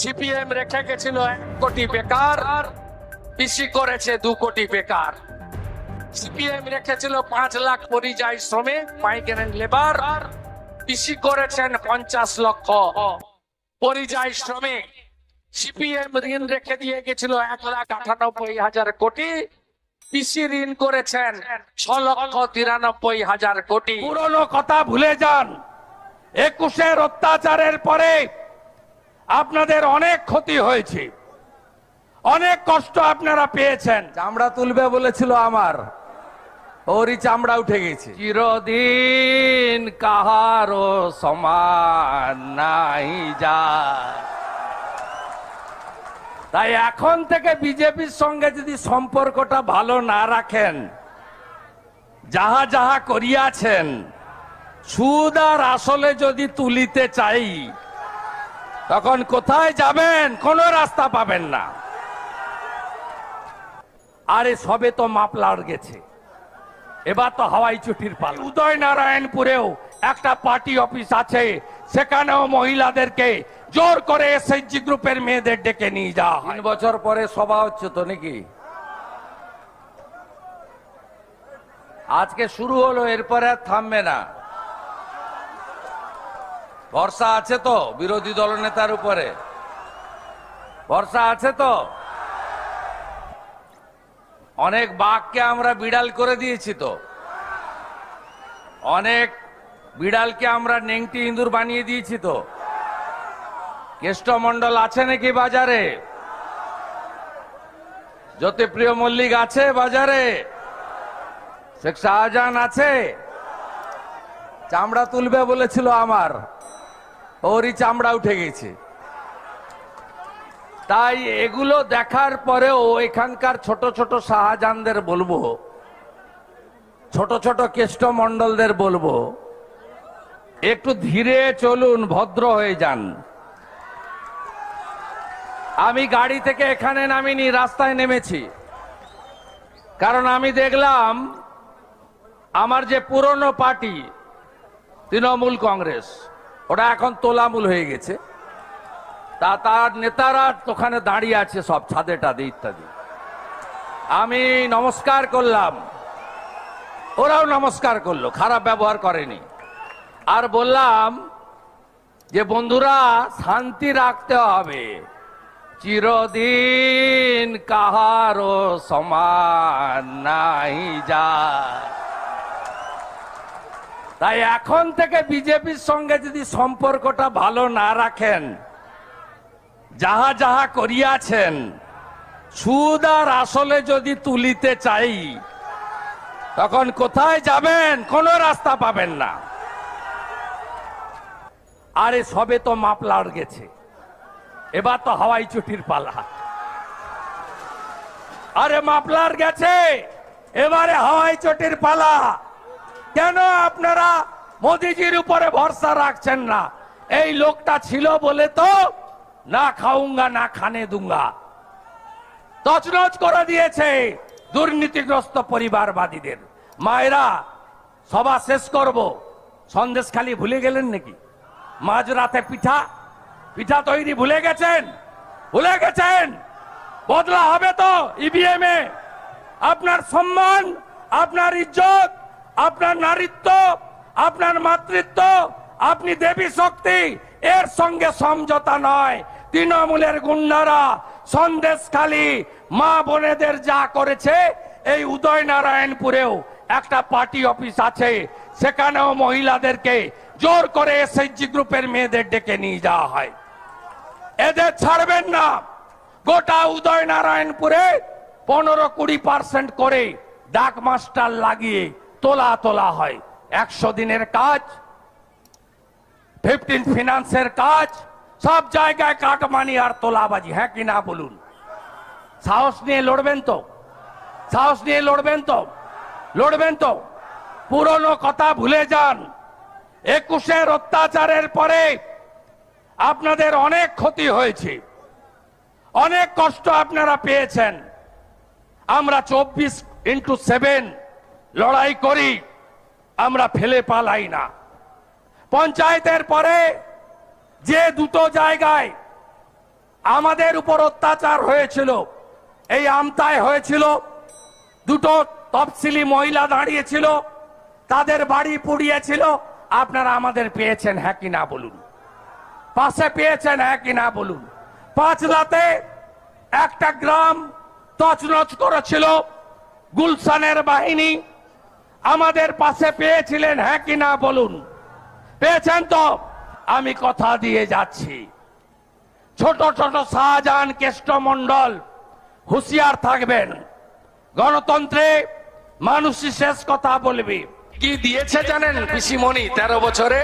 CPM রেখে গেছিল এক কোটি বেকার, আর পিসি করেছে দু কোটি বেকার। সিপিএম রেখেছিল পাঁচ লাখ পরিযায়ী শ্রমিক, মাইগ্রেন্ট লেবার, আর পিসি করেছেন পঞ্চাশ লক্ষ পরিযায়ী শ্রমিক। সিপিএম ঋণ রেখে দিয়ে গেছিল এক লাখ আটানব্বই হাজার কোটি, পিসি ঋণ করেছেন ছ লক্ষ তিরানব্বই হাজার কোটি। পুরনো কথা ভুলে যান। একুশের অত্যাচারের পরে আপনাদের অনেক ক্ষতি হয়েছে। অনেক কষ্ট আপনারা পেয়েছেন। চামড়া তুলবে বলেছিল আমার। ওরই চামড়া উঠে গেছে। চিরদিন কাহারো সমান নাই যা। তাই এখন থেকে বিজেপির সঙ্গে যদি সম্পর্কটা ভালো না রাখেন যাহা যাহা করিয়াছেন সুদ আর আসলে যদি তুলিতে চাই তখন কোথায় যাবেন কোনো রাস্তা পাবেন না। আরে সবে তো মাপলার গেছে। এবার তো হাওয়াই চুটির পাল। উদয় নারায়ণপুরেও একটা পার্টি অফিস আছে, সেখানেও মহিলাদেরকে জোর করে এসএইচজি গ্রুপের মেয়েদের ডেকে নিয়ে যাওয়া তিন বছর পরে সভা হচ্ছে তো নাকি? আজকে শুরু হলো, এরপরে আর থামবে না। ভরসা আছে তো বিরোধী দলনেতার উপরে? ভরসা আছে তো? অনেক বাঘকে আমরা বিড়াল করে দিয়েছি তো। অনেক বিড়ালকে আমরা নেংটি ইঁদুর বানিয়ে দিয়েছি তো। কেষ্টমন্ডল আছে নাকি বাজারে? জ্যোতিপ্রিয় মল্লিক আছে বাজারে? শেখ শাহজাহান আছে? চামড়া তুলবে বলেছিল আমার। ওরই চামড়া উঠে গেছে। তাই এগুলো দেখার পরেও এখানকার ছোট ছোট শাহজাহানদের বলব, ছোট ছোট কেষ্টমন্ডলদের বলব, একটু ধীরে চলুন, ভদ্র হয়ে যান। আমি গাড়ি থেকে এখানে নামিনি, রাস্তায় নেমেছি। কারণ আমি দেখলাম, আমার যে পুরনো পার্টি, তৃণমূল কংগ্রেস। ওটা এখন তোলামূল হয়ে গেছে। তা তার নেতারা ওখানে দাঁড়িয়ে আছে সব ছাদে টাদে ইত্যাদি। আমি নমস্কার করলাম। ওরাও নমস্কার করল, খারাপ ব্যবহার করেনি। আর বললাম যে, বন্ধুরা, শান্তি রাখতে হবে। চিরদিন কাহারো সমান নাই যা তাই এখন থেকে বিজেপির সঙ্গে যদি সম্পর্কটা ভালো না রাখেন, যাহা যাহা করিয়াছেন, সুদ আর আসলে যদি তুলিতে চাই, তখন কোথায় যাবেন, কোনো রাস্তা পাবেন না। আরে সবে তো মাপলার গেছে, এবার তো হাওয়াই চুটির পালা। আরে মাপলার গেছে, এবারে হাওয়াই চটির পালা। কেন আপনারা মোদিজির উপরে ভরসা রাখছেন না? এই লোকটা ছিল বলে তো না খাউঙ্গা না খানে দুঙ্গা। তছনছ করে দিয়েছে দুর্নীতিগ্রস্ত পরিবারবাদীদের। মায়েরা, সভা শেষ করব। সন্দেশ খালি ভুলে গেলেন নাকি? মাঝরাতে পিঠা পিঠা তৈরি ভুলে গেছেন? ভুলে গেছেন? বদলা হবে তো ইভিএম। এ আপনার সম্মান, আপনার ইজ্জত আপনার নারীত্ব, আপনার মাতৃত্ব, আপনি দেবী শক্তি, এর সঙ্গে সমঝোতা নয়। তৃণমূলের গুন্ডারা সন্দেশখালী মা বোনেদের যা করেছে, এই উদয় নারায়ণপুরেও একটা পার্টি অফিস আছে। সেখানেও মহিলাদেরকে জোর করে এসএইচজি গ্রুপের মেয়েদের ডেকে নিয়ে যাওয়া হয়। এদের ছাড়বেন না। গোটা উদয় নারায়ণপুরে পনেরো কুড়ি পার্সেন্ট করে ডাক মাস্টার লাগিয়ে তোলা তোলা হয়। একশো দিনের কাজ ফিফটিন ফিনান্সের কাজ, সব জায়গায় কাটমানি আর তোলাবাজি হ্যাঁ কি না বলুন? সাহস নিয়ে লড়বেন তো? সাহস নিয়ে লড়বেন তো? লড়বেন তো? পুরনো কথা ভুলে যান। একুশের অত্যাচারের পরে আপনাদের অনেক ক্ষতি হয়েছে। অনেক কষ্ট আপনারা পেয়েছেন। আমরা চব্বিশ ইন্টু সেভেন লড়াই করি, আমরা ফেলে পালাই না। পঞ্চায়েতের পরে যে দুটো জায়গায় আমাদের উপর অত্যাচার হয়েছিল, এই আমতায় হয়েছিল, দুটো তফসিলি মহিলা দাঁড়িয়েছিল, তাদের বাড়ি পুড়িয়েছিল, আপনারা আমাদের পেয়েছেন হ্যাঁ কি না বলুন? পাশে পেয়েছেন হ্যাঁ কি না বলুন? পাঁচ রাতে একটা গ্রাম তছনছ করেছিল গুলশানের বাহিনী আমাদের পাশে পেয়েছিলেন হ্যাঁ কি না বলুন? পেয়েছেন তো? আমি কথা দিয়ে যাচ্ছি। ছোট ছোট শাহজাহান কেষ্টমন্ডল হুঁশিয়ার থাকবেন। গণতন্ত্রে মানুষই শেষ কথা বলবে। কি দিয়েছে জানেন পিসিমণি? তেরো বছরে।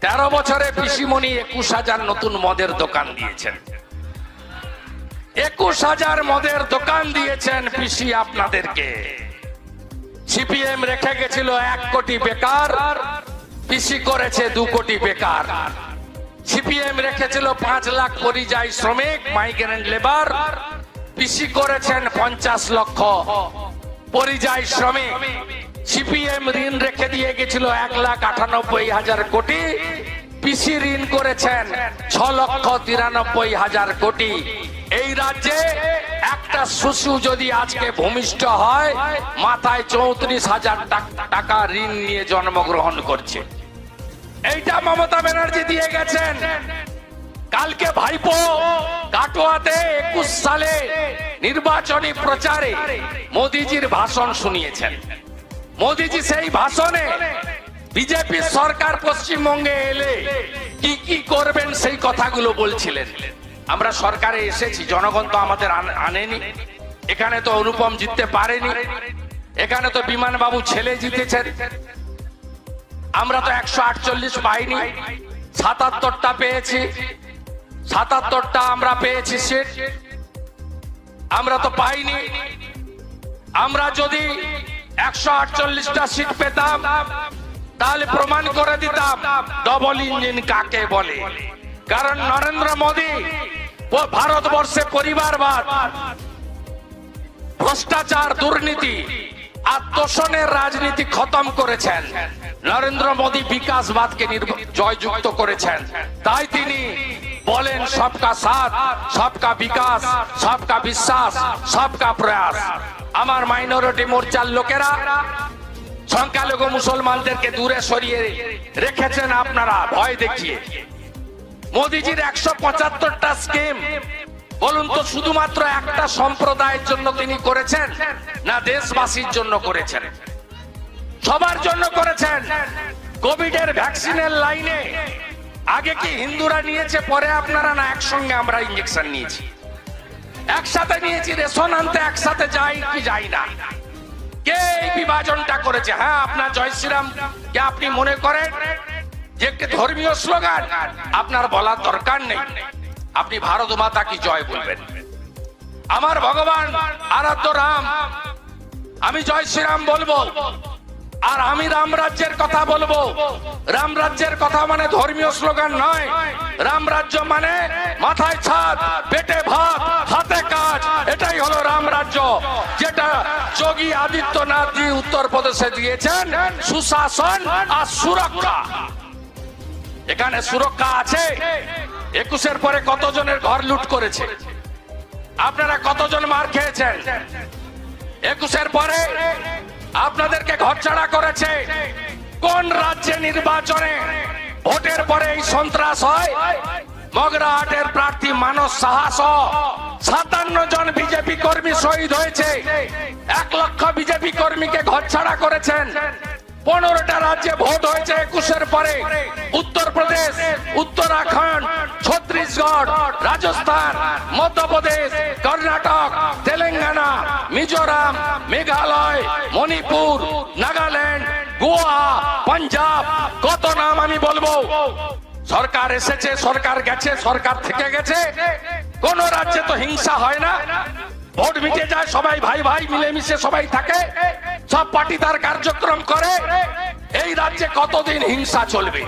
তেরো বছরে পিসিমণি একুশ হাজার নতুন মদের দোকান দিয়েছেন। একুশ হাজার মদের দোকান দিয়েছেন পিসি আপনাদেরকে। সিপিএম রেখে গেছিল এক কোটি বেকার, পিসি করেছে দু কোটি বেকার। সিপিএম রেখেছিল পাঁচ লাখ পরিযায়ী শ্রমিক মাইগ্রেন্ট লেবার পিসি করেছেন পঞ্চাশ লক্ষ পরিযায়ী শ্রমিক। সিপিএম ঋণ রেখে দিয়ে গেছিল এক লাখ আটানব্বই হাজার কোটি, পিসি ঋণ করেছেন ছ লক্ষ তিরানব্বই হাজার কোটি। এই রাজ্যে একটা শিশু যদি আজকে ভূমিষ্ঠ হয়, মাথায় চৌত্রিশ হাজার টাকা ঋণ নিয়ে জন্মগ্রহণ করছে। এইটা মমতা ব্যানার্জি দিয়ে গেছেন। কালকে ভাইপো কাটোয়াতে একুশ সালে নির্বাচনী প্রচারে মোদিজির ভাষণ শুনিয়েছেন। মোদিজি সেই ভাষণে বিজেপি সরকার পশ্চিমবঙ্গে এলে কি কি করবেন সেই কথাগুলো বলছিলেন। আমরা সরকারে এসেছি, জনগণ তো আমাদের আনেনি। এখানে তো অনুপম জিততে পারেনি। এখানে তো বিমান বাবু ছেলে জিতেছেন। আমরা তো একশো আটচল্লিশ পাইনি। সাতাত্তরটা পেয়েছি। সাতাত্তরটা আমরা পেয়েছি সিট। আমরা তো পাইনি। আমরা যদি একশো আটচল্লিশটা সিট পেতাম, তাহলে প্রমাণ করে দিতাম ডবল ইঞ্জিন কাকে বলে? কারণ নরেন্দ্র মোদী ভারতবর্ষে পরিবারবাদ ভ্রষ্টাচার, দুর্নীতি তোষণের রাজনীতি খতম করেছেন। নরেন্দ্র মোদী বিকাশবাদকে জয়যুক্ত করেছেন। তাই তিনি বলেন, সবকা সাথ, সবকা বিকাশ, সবকা বিশ্বাস, সবকা প্রয়াস। আমার মাইনরিটি মোর্চার লোকেরা সংখ্যালঘু মুসলমানদেরকে দূরে সরিয়ে রেখেছেন আপনারা, ভয় দেখিয়ে। মোদিজির একশো পঁচাত্তরটা স্কিম বলুন তো, শুধুমাত্র একটা সম্প্রদায়ের জন্য তিনি করেছেন না দেশবাসীর জন্য করেছেন? সবার জন্য করেছেন। কোভিড এর ভ্যাকসিনের লাইনে। আগে কি হিন্দুরা নিয়েছে, পরে আপনারা না একসঙ্গে আমরা ইঞ্জেকশন নিয়েছি? একসাথে নিয়েছি, রেশন আনতে একসাথে যাই কি যাই না? কে এই বিভাজনটা করেছে? হ্যাঁ আপনার জয় শ্রীরাম, কে আপনি মনে করেন? যে একটি ধর্মীয় স্লোগান, আপনার বলার দরকার নেই। আপনি ভারত মাতা কি জয় বলবেন? আমার ভগবান আরাধ্য রাম, আমি জয় শ্রীরাম বলব। আর আমি রাম রাজ্যের কথা বলব। রাম রাজ্যের কথা মানে ধর্মীয় স্লোগান নয়। রাম রাজ্য মানে মাথায় ছাদ, পেটে ভাত, হাতে কাজ। এটাই হলো রাম রাজ্য। যেটা যোগী আদিত্যনাথ জি উত্তরপ্রদেশে দিয়েছেন, সুশাসন আর সুরক্ষা। এখানে সুরক্ষা আছে। একুশের পরে কতজনের ঘর লুট করেছে? আপনারা কতজন মার খেয়েছেন? একুশের পরে আপনাদেরকে ঘর ছাড়া করেছে। কোন রাজ্যে নির্বাচনে ভোটের পরে এই সন্ত্রাস হয়? মগরাহাটের প্রার্থী মানস সাহস সাতান্ন জন বিজেপি কর্মী শহীদ হয়েছে। এক লক্ষ বিজেপি কর্মীকে ঘর ছাড়া করেছেন। পনেরোটা রাজ্যে ভোট হয়েছে একুশের পরে। উত্তরপ্রদেশ, উত্তরাখণ্ড, ছত্তিশগড়, রাজস্থান, মধ্যপ্রদেশ, কর্ণাটক, তেলেঙ্গানা, মিজোরাম, মেঘালয়, মণিপুর, নাগাল্যান্ড, গোয়া, পাঞ্জাব। কত নাম আমি বলব? সরকার এসেছে, সরকার গেছে, সরকার থেকে গেছে। কোন রাজ্যে তো হিংসা হয় না। ভোট মিটে যায়, সবাই ভাই ভাই মিলেমিশে সবাই থাকে। সব পার্টি তার কার্যক্রম করে। এই রাজ্যে কতদিন হিংসা চলবে?